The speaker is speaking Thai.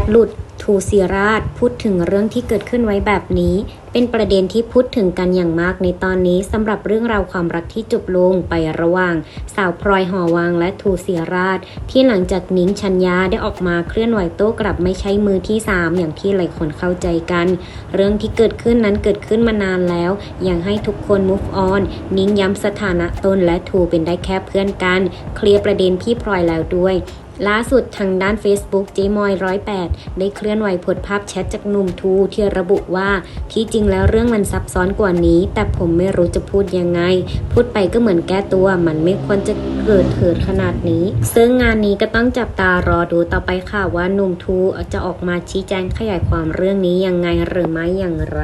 ทหลุดทูศิราชพูดถึงเรื่องที่เกิดขึ้นไว้แบบนี้ เป็นประเด็นที่พูดถึงกันอย่างมากในตอนนี้สำหรับเรื่องราวความรักที่จบลงไประหว่าง สาวพลอยหอวังและทูศิราช ที่หลังจากนิ้งชัญญาได้ออกมาเคลื่อนไหวโต้กลับไม่ใช่มือที่สามอย่างที่หลายคนเข้าใจกัน เรื่องที่เกิดขึ้นนั้นเกิดขึ้นมานานแล้วยังให้ทุกคน move on นิ้งย้ำสถานะตนและทูเป็นได้แค่เพื่อนกัน เคลียร์ประเด็นพี่พลอยแล้วด้วย ล่าสุดทางด้าน Facebook เจมอยร้อยแปดได้เคลื่อนไหวโพสภาพแชทจากหนุ่มทูที่ระบุว่าที่จริงแล้วเรื่องมันซับซ้อนกว่านี้ แต่ผมไม่รู้จะพูดยังไง พูดไปก็เหมือนแก้ตัว มันไม่ควรจะเกิดเถิดขนาดนี้ ซึ่งงานนี้ก็ต้องจับตารอดูต่อไปค่ะว่าหนุ่มทูจะออกมาชี้แจงขยายความเรื่องนี้ยังไงหรือไม่อย่างไร